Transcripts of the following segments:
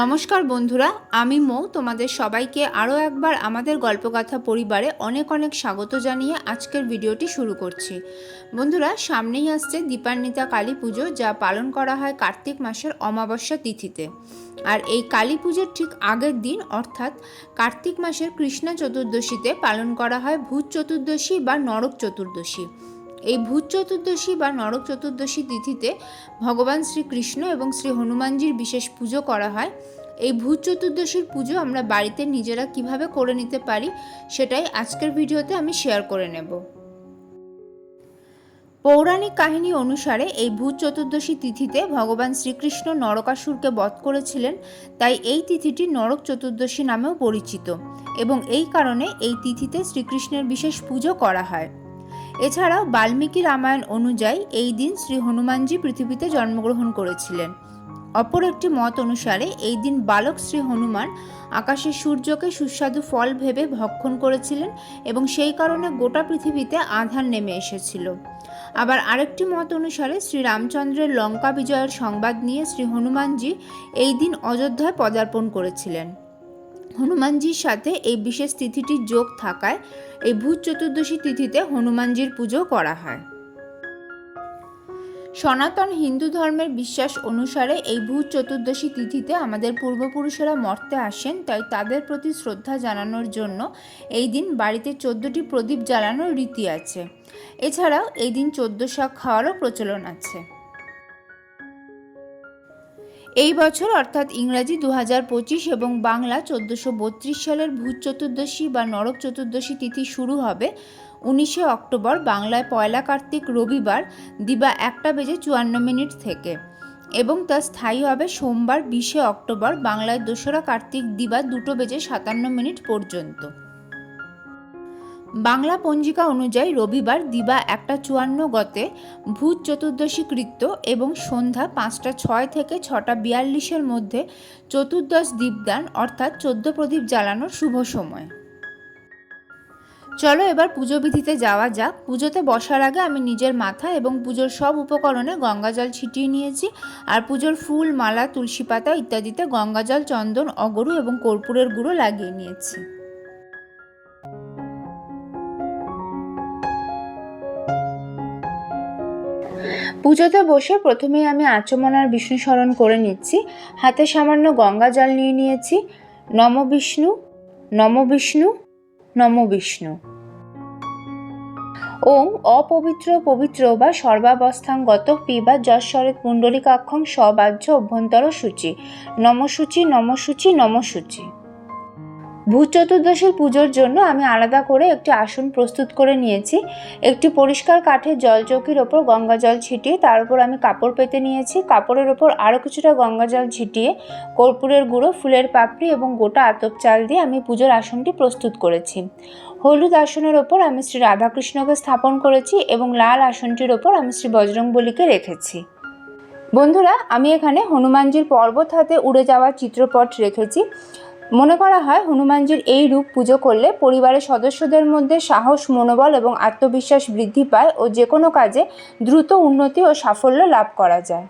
নমস্কার বন্ধুরা, আমি মৌ। তোমাদের সবাইকে আরও একবার আমাদের গল্পগাথা পরিবারে অনেক অনেক স্বাগত জানিয়ে আজকের ভিডিওটি শুরু করছি। বন্ধুরা, সামনেই আসছে দীপান্বিতা কালী পুজো, যা পালন করা হয় কার্তিক মাসের অমাবস্যা তিথিতে। আর এই কালী পুজোর ঠিক আগের দিন, অর্থাৎ কার্তিক মাসের কৃষ্ণ চতুর্দশীতে পালন করা হয় ভূত চতুর্দশী বা নরক চতুর্দশী। এই ভূত চতুর্দশী বা নরক চতুর্দশী তিথিতে ভগবান শ্রীকৃষ্ণ এবং শ্রী হনুমানজির বিশেষ পুজো করা হয়। এই ভূত চতুর্দশীর পুজো আমরা বাড়িতে নিজেরা কীভাবে করে নিতে পারি সেটাই আজকের ভিডিওতে আমি শেয়ার করে নেব। পৌরাণিক কাহিনী অনুসারে এই ভূত চতুর্দশী তিথিতে ভগবান শ্রীকৃষ্ণ নরকাসুরকে বধ করেছিলেন, তাই এই তিথিটি নরক চতুর্দশী নামেও পরিচিত এবং এই কারণে এই তিথিতে শ্রীকৃষ্ণের বিশেষ পুজো করা হয়। এছাড়াও বাল্মীকি রামায়ণ অনুযায়ী এই দিন শ্রী হনুমানজি পৃথিবীতে জন্মগ্রহণ করেছিলেন। অপর একটি মত অনুসারে এই দিন বালক শ্রী হনুমান আকাশে সূর্যকে সুস্বাদু ফল ভেবে ভক্ষণ করেছিলেন এবং সেই কারণে গোটা পৃথিবীতে আধার নেমে এসেছিল। আবার আরেকটি মত অনুসারে শ্রী রামচন্দ্রের লঙ্কা বিজয়ের সংবাদ নিয়ে শ্রী হনুমানজি এই দিন অযোধ্যায় পদার্পণ করেছিলেন। হনুমানজির সাথে এই বিশেষ তিথিটির যোগ থাকায় এই ভূত চতুর্দশী তিথিতে হনুমানজির পুজো করা হয়। সনাতন হিন্দু ধর্মের বিশ্বাস অনুসারে এই ভূত চতুর্দশী তিথিতে আমাদের পূর্বপুরুষেরা মর্তে আসেন, তাই তাদের প্রতি শ্রদ্ধা জানানোর জন্য এই দিন বাড়িতে চোদ্দোটি প্রদীপ জ্বালানোর রীতি আছে। এছাড়াও এই দিন চোদ্দ শাক খাওয়ারও প্রচলন আছে। এই বছর অর্থাৎ ইংরাজি দু এবং বাংলা চোদ্দোশো সালের ভূত চতুর্দশী বা নরক চতুর্দশী তিথি শুরু হবে উনিশে অক্টোবর বাংলায় পয়লা কার্তিক রবিবার দিবা একটা বেজে চুয়ান্ন মিনিট থেকে এবং তা স্থায়ী হবে সোমবার বিশে অক্টোবর বাংলায় দোসরা কার্তিক দিবা দুটো বেজে সাতান্ন মিনিট পর্যন্ত। বাংলা পঞ্জিকা অনুযায়ী রবিবার দিবা একটা চুয়ান্ন গতে ভূত চতুর্দশী কৃত্য এবং সন্ধ্যা পাঁচটা ছয় থেকে ছটা বিয়াল্লিশের মধ্যে চতুর্দশ দীপদান অর্থাৎ চোদ্দ প্রদীপ জ্বালানোর শুভ সময়। চলো এবার পুজো বিধিতে যাওয়া যাক। পুজোতে বসার আগে আমি নিজের মাথা এবং পুজোর সব উপকরণে গঙ্গাজল ছিটিয়ে নিয়েছি আর পুজোর ফুল, মালা, তুলসী পাতা ইত্যাদিতে গঙ্গাজল, চন্দন, অগরু এবং কর্পূরের গুঁড়ো লাগিয়ে নিয়েছি। পুজোতে বসে প্রথমেই আমি আচমনার বিষ্ণু স্মরণ করে নিচ্ছি। হাতে সামান্য গঙ্গা জল নিয়ে নিয়েছি। নম বিষ্ণু নম বিষ্ণু নম বিষ্ণু। ওম অপবিত্র পবিত্র বা সর্বাবস্থাঙ্গত পিবা যশ্বরেত পুণ্ডলিকাক্ষং সবাহ্য অভ্যন্তর সূচি। নমসূচি নমসূচি নমসূচি। ভূত চতুর্দশীর পুজোর জন্য আমি আলাদা করে একটি আসন প্রস্তুত করে নিয়েছি। একটি পরিষ্কার কাঠের জল চৌকির ওপর গঙ্গা জল ছিটিয়ে, তার উপর আমি কাপড় পেতে নিয়েছি। কাপড়ের ওপর আরও কিছুটা গঙ্গা জল ছিটিয়ে, কর্পূরের গুঁড়ো, ফুলের পাপড়ি এবং গোটা আতপ চাল দিয়ে আমি পুজোর আসনটি প্রস্তুত করেছি। হলুদ আসনের ওপর আমি শ্রী রাধাকৃষ্ণকে স্থাপন করেছি এবং লাল আসনটির ওপর আমি শ্রী বজরংবলীকে রেখেছি। বন্ধুরা, আমি এখানে হনুমানজির পর্বত হাতে উড়ে যাওয়ার চিত্রপট রেখেছি। মনে করা হয় হনুমানজির এই রূপ পুজো করলে পরিবারের সদস্যদের মধ্যে সাহস, মনোবল এবং আত্মবিশ্বাস বৃদ্ধি পায় ও যে কোনো কাজে দ্রুত উন্নতি ও সাফল্য লাভ করা যায়।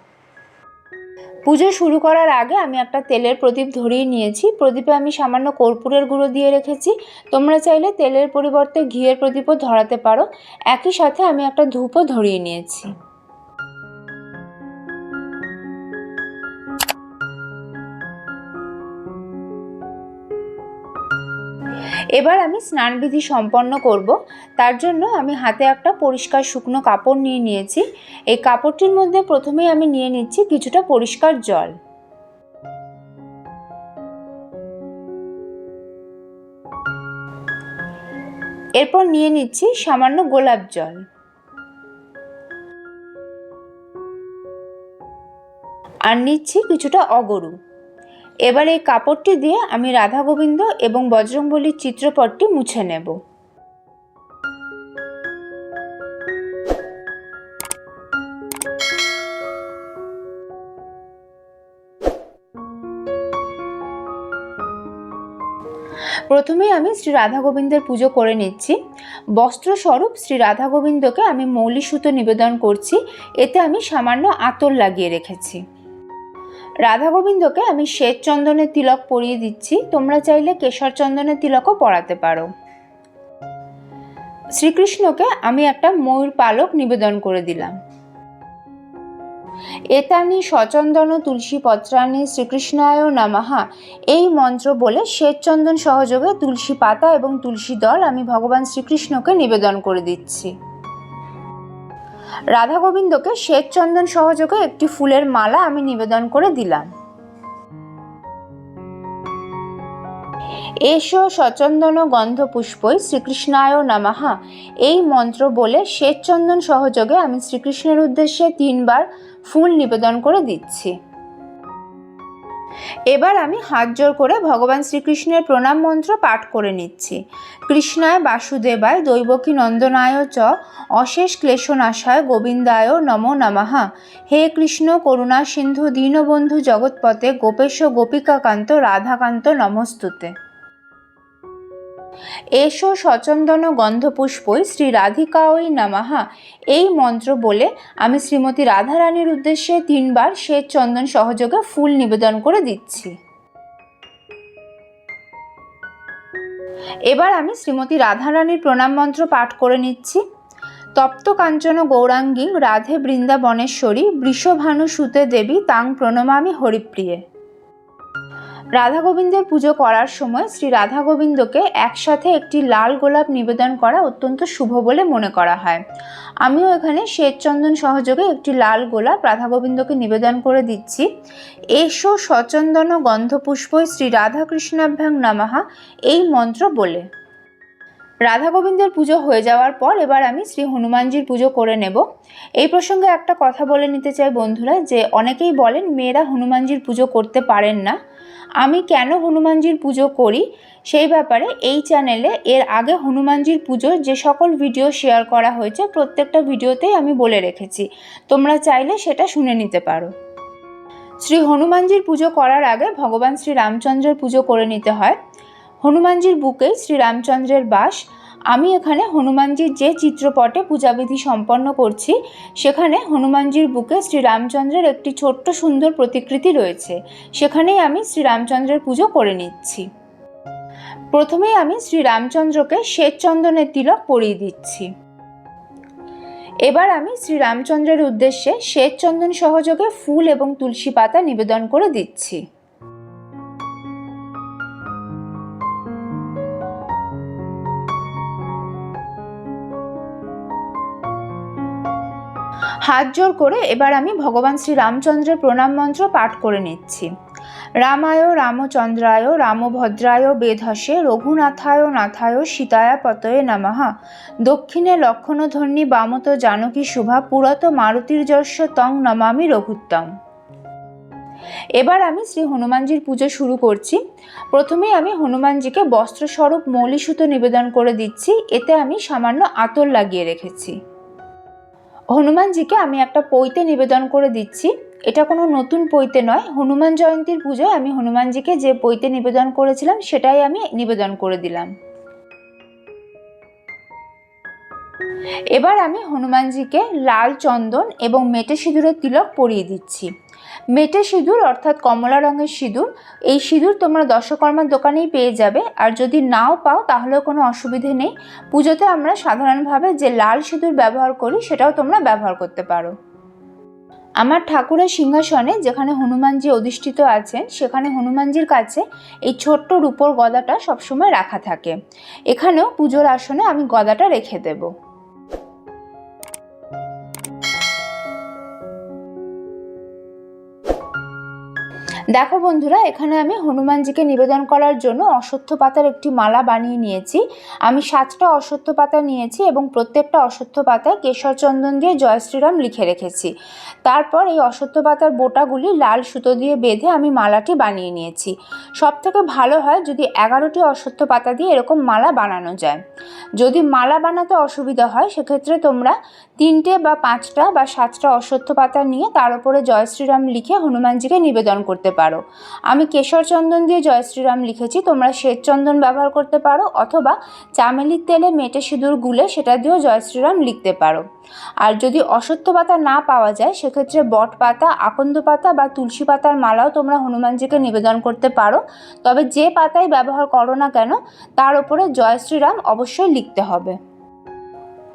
পুজো শুরু করার আগে আমি একটা তেলের প্রদীপ ধরিয়ে নিয়েছি। প্রদীপে আমি সামান্য কর্পূরের গুঁড়ো দিয়ে রেখেছি। তোমরা চাইলে তেলের পরিবর্তে ঘিয়ের প্রদীপও ধরাতে পারো। একই সাথে আমি একটা ধূপও ধরিয়ে নিয়েছি। এবার আমি স্নানবিধি সম্পন্ন করব। তার জন্য আমি হাতে একটা পরিষ্কার শুকনো কাপড় নিয়ে নিয়েছি। এই কাপড়টির মধ্যে প্রথমেই আমি নিয়ে নিচ্ছি কিছুটা পরিষ্কার জল। এরপর নিয়ে নিচ্ছি সামান্য গোলাপ জল। আর নিচ্ছি কিছুটা অগরু। এবার এই কাপড়টি দিয়ে আমি রাধা গোবিন্দ এবং বজরংবলীর চিত্রপটটি মুছে নেব। প্রথমেই আমি শ্রী রাধা গোবিন্দের পুজো করে নিচ্ছি। বস্ত্রস্বরূপ শ্রী রাধা গোবিন্দকে আমি মৌলি সুতো নিবেদন করছি। এতে আমি সামান্য আতর লাগিয়ে রেখেছি। রাধা গোবিন্দকে আমি শ্বেত চন্দনের তিলক পরিয়ে দিচ্ছি। তোমরা চাইলে কেশর চন্দনের তিলকও পরাতে পারো। শ্রীকৃষ্ণকে আমি একটা ময়ূর পালক নিবেদন করে দিলাম। এতানি সচন্দন তুলসী পত্রানি শ্রীকৃষ্ণায় নামাহা এই মন্ত্র বলে শ্বেতচন্দন সহযোগে তুলসী পাতা এবং তুলসী দল আমি ভগবান শ্রীকৃষ্ণকে নিবেদন করে দিচ্ছি। রাধা গোবিন্দকে শ্বেতচন্দন সহযোগে একটি ফুলের মালা আমি নিবেদন করে দিলাম। এসো সচন্দন গন্ধ পুষ্পই শ্রীকৃষ্ণায় নামাহা এই মন্ত্র বলে শ্বেতচন্দন সহযোগে আমি শ্রীকৃষ্ণের উদ্দেশ্যে তিনবার ফুল নিবেদন করে দিচ্ছি। এবার আমি হাত জোর করে ভগবান শ্রীকৃষ্ণের প্রণাম মন্ত্র পাঠ করে নিচ্ছি। কৃষ্ণায় বাসুদেবায় দৈবকী নন্দনায় চ, অশেষ ক্লেশনাশায় গোবিন্দায় নম নমাহা হে কৃষ্ণ করুণা সিন্ধু, দীনবন্ধু জগৎপথে গোপেশ গোপিকাকান্ত রাধাকান্ত নমস্তুতে। এসো সচন্দন গন্ধপুষ্পই শ্রী রাধিকা ওই নামাহা এই মন্ত্র বলে আমি শ্রীমতী রাধারানীর উদ্দেশ্যে তিনবার শ্বেত চন্দন সহযোগে ফুল নিবেদন করে দিচ্ছি। এবার আমি শ্রীমতী রাধারানীর প্রণাম মন্ত্র পাঠ করে নিচ্ছি। তপ্ত কাঞ্চন গৌরাঙ্গী রাধে বৃন্দাবনেশ্বরী বৃষভানু সুতে দেবী তাং প্রণমামি হরিপ্রিয়ে। রাধা গোবিন্দের পুজো করার সময় শ্রী রাধা গোবিন্দকে একসাথে একটি লাল গোলাপ নিবেদন করা অত্যন্ত শুভ বলে মনে করা হয়। আমিও এখানে শ্বেতচন্দন সহযোগে একটি লাল গোলাপ রাধা গোবিন্দকে নিবেদন করে দিচ্ছি। এসো সচন্দন গন্ধপুষ্পই শ্রী রাধাকৃষ্ণাভ্যাং নামাহা এই মন্ত্র বলে। রাধা গোবিন্দের পুজো হয়ে যাওয়ার পর এবার আমি শ্রী হনুমানজির পুজো করে নেব। এই প্রসঙ্গে একটা কথা বলে নিতে চাই বন্ধুরা, যে অনেকেই বলেন, মেয়েরা হনুমানজির পুজো করতে পারেন না। আমি কেন হনুমানজির পুজো করি? সেই ব্যাপারে এই চ্যানেলে এর আগে হনুমানজির পুজোর যে সকল ভিডিও শেয়ার করা হয়েছে, প্রত্যেকটা ভিডিওতেই আমি বলে রেখেছি। তোমরা চাইলে সেটা শুনে নিতে পারো। শ্রী হনুমানজির পুজো করার আগে ভগবান শ্রী রামচন্দ্রের পুজো করে নিতে হয়। হনুমানজির বুকেই শ্রীরামচন্দ্রের বাস আমি এখানে হনুমানজির যে চিত্রপটে পূজাবিধি সম্পন্ন করছি, সেখানে হনুমানজির বুকে শ্রীরামচন্দ্রের একটি ছোট্ট সুন্দর প্রতিকৃতি রয়েছে। সেখানেই আমি শ্রীরামচন্দ্রের পুজো করে নিচ্ছি। প্রথমেই আমি শ্রীরামচন্দ্রকে শ্বেতচন্দনের তিলক পরিয়ে দিচ্ছি। এবার আমি শ্রীরামচন্দ্রের উদ্দেশ্যে শ্বেতচন্দন সহযোগে ফুল এবং তুলসী পাতা নিবেদন করে দিচ্ছি। হাত জোর করে এবার আমি ভগবান শ্রী রামচন্দ্রের প্রণাম মন্ত্র পাঠ করে নিচ্ছি। রামায় রামচন্দ্রায় রামভদ্রায় বেধসে রঘুনাথায় নাথায় সীতায়া পতয়ে নামাহা দক্ষিণে লক্ষণধ্বনি বামত জানকী শুভা পুরত মারুতির যস্য তং নমামি রঘুত্তম। এবার আমি শ্রী হনুমানজির পুজো শুরু করছি। প্রথমেই আমি হনুমানজিকে বস্ত্রস্বরূপ মৌলি সুতো নিবেদন করে দিচ্ছি। এতে আমি সামান্য আতর লাগিয়ে রেখেছি। হনুমানজিকে আমি একটা পৈতে নিবেদন করে দিচ্ছি। এটা কোনো নতুন পৈতে নয়। হনুমান জয়ন্তীর পুজোয় আমি হনুমানজিকে যে পৈতে নিবেদন করেছিলাম, সেটাই আমি নিবেদন করে দিলাম। এবার আমি হনুমানজিকে লাল চন্দন এবং মেটে সিঁদুরের তিলক পরিয়ে দিচ্ছি। মেটে সিঁদুর, অর্থাৎ কমলা রঙের সিঁদুর। এই সিঁদুর তোমরা দশকর্মার দোকানেই পেয়ে যাবে। আর যদি নাও পাও, তাহলেও কোনো অসুবিধে নেই। পুজোতে আমরা সাধারণভাবে যে লাল সিঁদুর ব্যবহার করি, সেটাও তোমরা ব্যবহার করতে পারো। আমার ঠাকুরের সিংহাসনে, যেখানে হনুমানজি অধিষ্ঠিত আছেন, সেখানে হনুমানজির কাছে এই ছোট্ট রূপোর গদাটা সবসময় রাখা থাকে। এখানেও পুজোর আসনে আমি গদাটা রেখে দেবো। দেখো বন্ধুরা, এখানে আমি হনুমানজিকে নিবেদন করার জন্য অশ্বত্থ পাতার একটি মালা বানিয়ে নিয়েছি। আমি সাতটা অশ্বত্থ পাতা নিয়েছি এবং প্রত্যেকটা অশ্বত্থ পাতায় কেশর চন্দন দিয়ে জয় শ্রীরাম লিখে রেখেছি। তারপর এই অশ্বত্থ পাতার বোটাগুলি লাল সুতো দিয়ে বেঁধে আমি মালাটি বানিয়ে নিয়েছি। সব থেকে ভালো হয় যদি এগারোটি অশ্বত্থ পাতা দিয়ে এরকম মালা বানানো যায়। যদি মালা বানাতে অসুবিধা হয়, সেক্ষেত্রে তোমরা তিনটে বা পাঁচটা বা সাতটা অশ্বত্থ পাতা নিয়ে তার উপরে জয় শ্রীরাম লিখে হনুমানজিকে নিবেদন করতে পারো। আমি কেশর চন্দন দিয়ে জয় শ্রীরাম লিখেছি, তোমরা শ্বেত চন্দন ব্যবহার করতে পারো অথবা চামেলির তেলে মেটে সিঁদুর গুলে সেটা দিয়েও জয় শ্রীরাম লিখতে পারো। আর যদি অশ্বত্থ পাতা না পাওয়া যায়, সেক্ষেত্রে বট পাতা আকন্দ পাতা বা তুলসী পাতার মালাও তোমরা হনুমানজিকে নিবেদন করতে পারো। তবে যে পাতাই ব্যবহার করো না কেন, তার উপরে জয় শ্রীরাম অবশ্যই লিখতে হবে।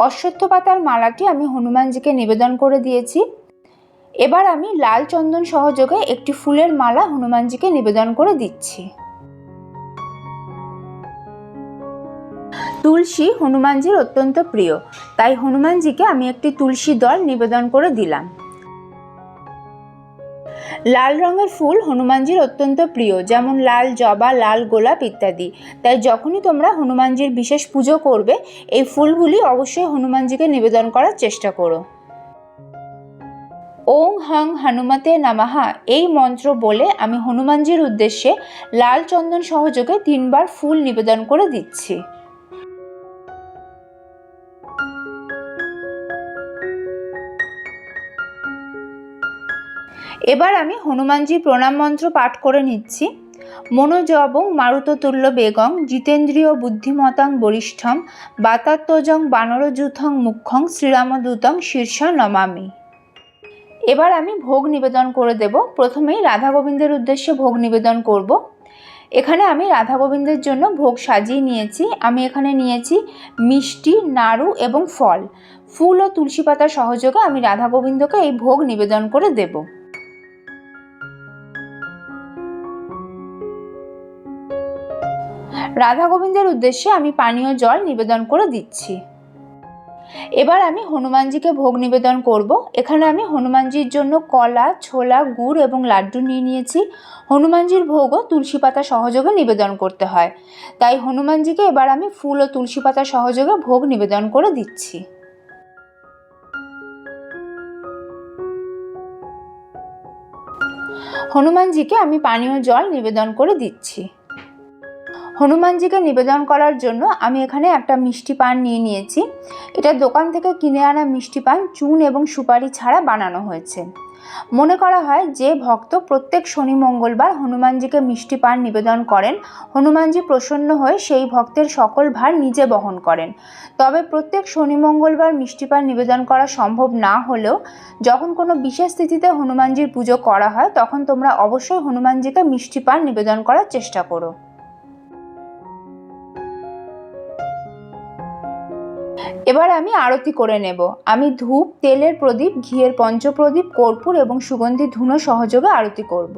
অশ্বত্থ পাতার মালাটি আমি হনুমানজিকে নিবেদন করে দিয়েছি। এবার আমি লাল চন্দন সহযোগে একটি ফুলের মালা হনুমানজিকে নিবেদন করে দিচ্ছি। তুলসী হনুমানজির অত্যন্ত প্রিয়, তাই হনুমানজিকে আমি একটি তুলসী দল নিবেদন করে দিলাম। লাল রঙের ফুল হনুমানজির অত্যন্ত প্রিয়, যেমন লাল জবা, লাল গোলাপ ইত্যাদি। তাই যখনই তোমরা হনুমানজির বিশেষ পুজো করবে, এই ফুলগুলি অবশ্যই হনুমানজিকে নিবেদন করার চেষ্টা করো। ওং হাং হনুমতে নামাহা, এই মন্ত্র বলে আমি হনুমানজির উদ্দেশ্যে লাল চন্দন সহযোগে তিনবার ফুল নিবেদন করে দিচ্ছি। এবার আমি হনুমানজি প্রণাম মন্ত্র পাঠ করে নিচ্ছি। মনোজবং মারুততুল্য বেগং জিতেন্দ্রীয় বুদ্ধিমতাং বরিষ্ঠম বাতাত্মজং বানরযুথং মুখ্যং শ্রীরামদূতং শীর্ষ নমামি। এবার আমি ভোগ নিবেদন করে দেব। প্রথমেই রাধা গোবিন্দের উদ্দেশ্যে ভোগ নিবেদন করব। এখানে আমি রাধা গোবিন্দের জন্য ভোগ সাজিয়ে নিয়েছি। আমি এখানে নিয়েছি মিষ্টি, নাড়ু এবং ফল। ফুল ও তুলসী পাতা সহযোগে আমি রাধা গোবিন্দকে এই ভোগ নিবেদন করে দেবো। রাধা গোবিন্দের উদ্দেশ্যে আমি পানীয় জল নিবেদন করে দিচ্ছি। এবার আমি হনুমানজিকে ভোগ নিবেদন করব। এখানে আমি হনুমানজির জন্য কলা, ছোলা, গুড় এবং লাড্ডু নিয়ে নিয়েছি। হনুমানজির ভোগও তুলসী পাতা সহযোগে নিবেদন করতে হয়। তাই হনুমানজিকে এবার আমি ফুল ও তুলসী পাতা সহযোগে ভোগ নিবেদন করে দিচ্ছি। হনুমানজিকে আমি পানীয় জল নিবেদন করে দিচ্ছি। হনুমানজিকে নিবেদন করার জন্য আমি এখানে একটা মিষ্টি পান নিয়ে নিয়েছি। এটা দোকান থেকে কিনে আনা মিষ্টি পান, চুন এবং সুপারি ছাড়া বানানো হয়েছে। মনে করা হয় যে ভক্ত প্রত্যেক শনি মঙ্গলবার হনুমানজিকে মিষ্টি পান নিবেদন করেন। হনুমানজি প্রসন্ন হয়ে সেই ভক্তের সকল ভার নিজে বহন করেন। তবে প্রত্যেক শনি মঙ্গলবার মিষ্টি পান নিবেদন করা সম্ভব না হলেও যখন কোনো বিশেষ তিথিতে হনুমানজির পুজো করা হয়, তখন তোমরা অবশ্যই হনুমানজিকে মিষ্টি পান নিবেদন করার চেষ্টা করো। এবার আমি আরতি করে নেব। আমি ধূপ, তেলের প্রদীপ, ঘিয়ের পঞ্চপ্রদীপ, কর্পূর এবং সুগন্ধি ধুনো সহযোগে আরতি করব।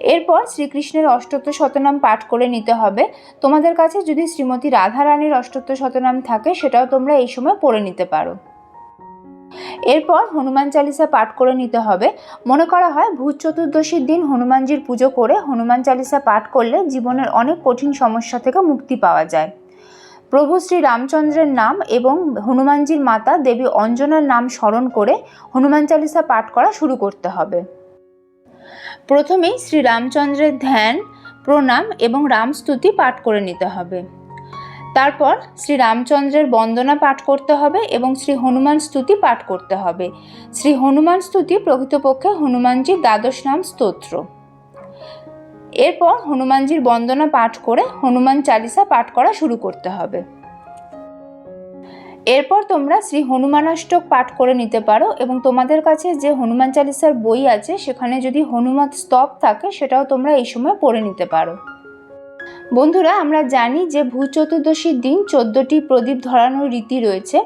এরপর শ্রীকৃষ্ণের অষ্টত্ব শতনাম পাঠ করে নিতে হবে। তোমাদের কাছে যদি শ্রীমতী রাধা রানীর অষ্টত্ব শতনাম থাকে, সেটাও তোমরা এই সময় পড়ে নিতে পারো। এরপর হনুমান চালিসা পাঠ করে নিতে হবে। মনে করা হয়, ভূত চতুর্দশীর দিন হনুমানজির পুজো করে হনুমান চালিসা পাঠ করলে জীবনের অনেক কঠিন সমস্যা থেকে মুক্তি পাওয়া যায়। প্রভু শ্রী রামচন্দ্রের নাম এবং হনুমানজির মাতা দেবী অঞ্জনার নাম স্মরণ করে হনুমান চালিসা পাঠ করা শুরু করতে হবে। প্রথমেই শ্রী রামচন্দ্রের ধ্যান, প্রণাম এবং রামস্তুতি পাঠ করে নিতে হবে। তারপর শ্রী রামচন্দ্রের বন্দনা পাঠ করতে হবে এবং শ্রী হনুমান স্তুতি পাঠ করতে হবে। শ্রী হনুমান স্তুতি প্রকৃতপক্ষে হনুমানজির দ্বাদশ নাম স্তোত্র। এরপর হনুমানজির বন্দনা পাঠ করে হনুমান চালিসা পাঠ করা শুরু করতে হবে। এরপর তোমরা শ্রী হনুমানাষ্টক পাঠ করে নিতে পারো এবং তোমাদের কাছে যে হনুমান চালিসার বই আছে, সেখানে যদি হনুমান স্তব থাকে, সেটাও তোমরা এই সময় পড়ে নিতে পারো। বন্ধুরা, আমরা জানি যে ভূত চতুর্দশীর দিন চোদ্দোটি প্রদীপ ধরানোর রীতি রয়েছে।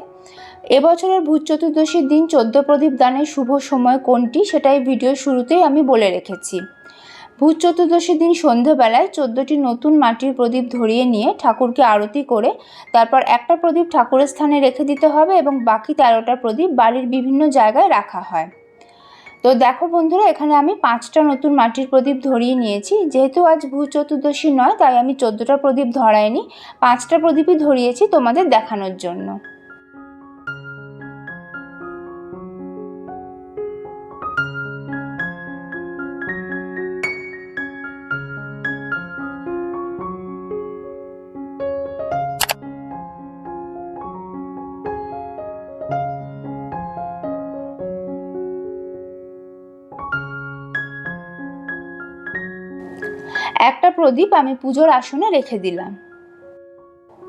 এবছরের ভূত চতুর্দশীর দিন চোদ্দ প্রদীপ দানের শুভ সময় কোনটি সেটাই ভিডিও শুরুতেই আমি বলে রেখেছি। ভূত চতুর্দশীর দিন সন্ধেবেলায় চোদ্দোটি নতুন মাটির প্রদীপ ধরিয়ে নিয়ে ঠাকুরকে আরতি করে তারপর একটা প্রদীপ ঠাকুরের স্থানে রেখে দিতে হবে এবং বাকি তেরোটা প্রদীপ বাড়ির বিভিন্ন জায়গায় রাখা হয়। তো দেখো বন্ধুরা, এখানে আমি পাঁচটা নতুন মাটির প্রদীপ ধরিয়ে নিয়েছি। যেহেতু আজ ভূ চতুর্দশী নয়, তাই আমি চোদ্দোটা প্রদীপ ধরাইনি, পাঁচটা প্রদীপই ধরিয়েছি তোমাদের দেখানোর জন্য। প্রদীপ আমি পুজোর আসনে রেখে দিলাম।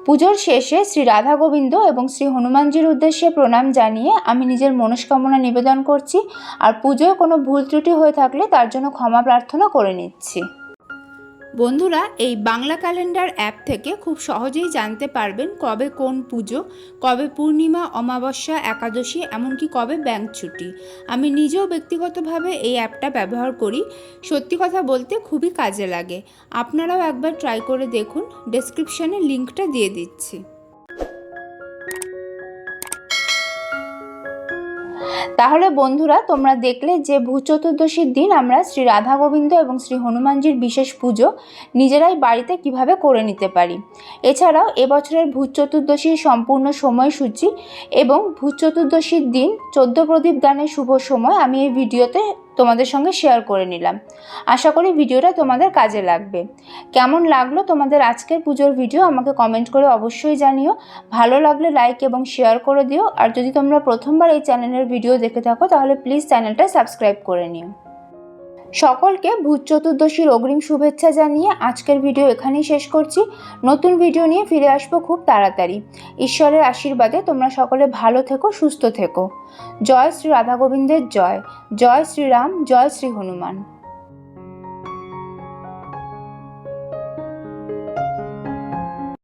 পুজোর শেষে শ্রী রাধা গোবিন্দ এবং শ্রী হনুমানজির উদ্দেশ্যে প্রণাম জানিয়ে আমি নিজের মনস্কামনা নিবেদন করছি আর পুজোয় কোনো ভুল ত্রুটি হয়ে থাকলে তার জন্য ক্ষমা প্রার্থনা করে নিচ্ছি। বন্ধুরা, এই বাংলা ক্যালেন্ডার অ্যাপ থেকে খুব সহজেই জানতে পারবেন কবে কোন পুজো, কবে পূর্ণিমা, অমাবস্যা, একাদশী, এমনকি কবে ব্যাংক ছুটি। আমি নিজেও ব্যক্তিগতভাবে এই অ্যাপটা ব্যবহার করি। সত্যি কথা বলতে খুবই কাজে লাগে। আপনারাও একবার ট্রাই করে দেখুন। ডেসক্রিপশানে লিঙ্কটা দিয়ে দিচ্ছি। তাহলে বন্ধুরা, তোমরা দেখলে যে ভূ চতুর্দশীর দিন আমরা শ্রী রাধা গোবিন্দ এবং শ্রী হনুমানজির বিশেষ পুজো নিজেরাই বাড়িতে কীভাবে করে নিতে পারি। এছাড়াও এবছরের ভূত চতুর্দশীর সম্পূর্ণ সময়সূচি এবং ভূত চতুর্দশীর দিন চোদ্দ প্রদীপ গানের শুভ সময় আমি এই ভিডিওতে তোমাদের সঙ্গে শেয়ার করে নিলাম। আশা করি ভিডিওটা তোমাদের কাজে লাগবে। কেমন লাগল তোমাদের আজকের পুজোর ভিডিও আমাকে কমেন্ট করে অবশ্যই জানিও। ভালো লাগলে লাইক এবং শেয়ার করে দিও। আর যদি তোমরা প্রথমবার এই চ্যানেলের ভিডিও দেখে থাকো, তাহলে প্লিজ চ্যানেলটা সাবস্ক্রাইব করে নিও। সকলকে ভূত চতুর্দশীর অগ্রিম শুভেচ্ছা জানিয়ে আজকের ভিডিও এখানেই শেষ করছি। নতুন ভিডিও নিয়ে ফিরে আসব খুব তাড়াতাড়ি। ঈশ্বরের আশীর্বাদে তোমরা সকলে ভালো থেকো, সুস্থ থেকো। জয় শ্রী রাধা গোবিন্দের জয়। জয় শ্রীরাম, জয় শ্রী হনুমান।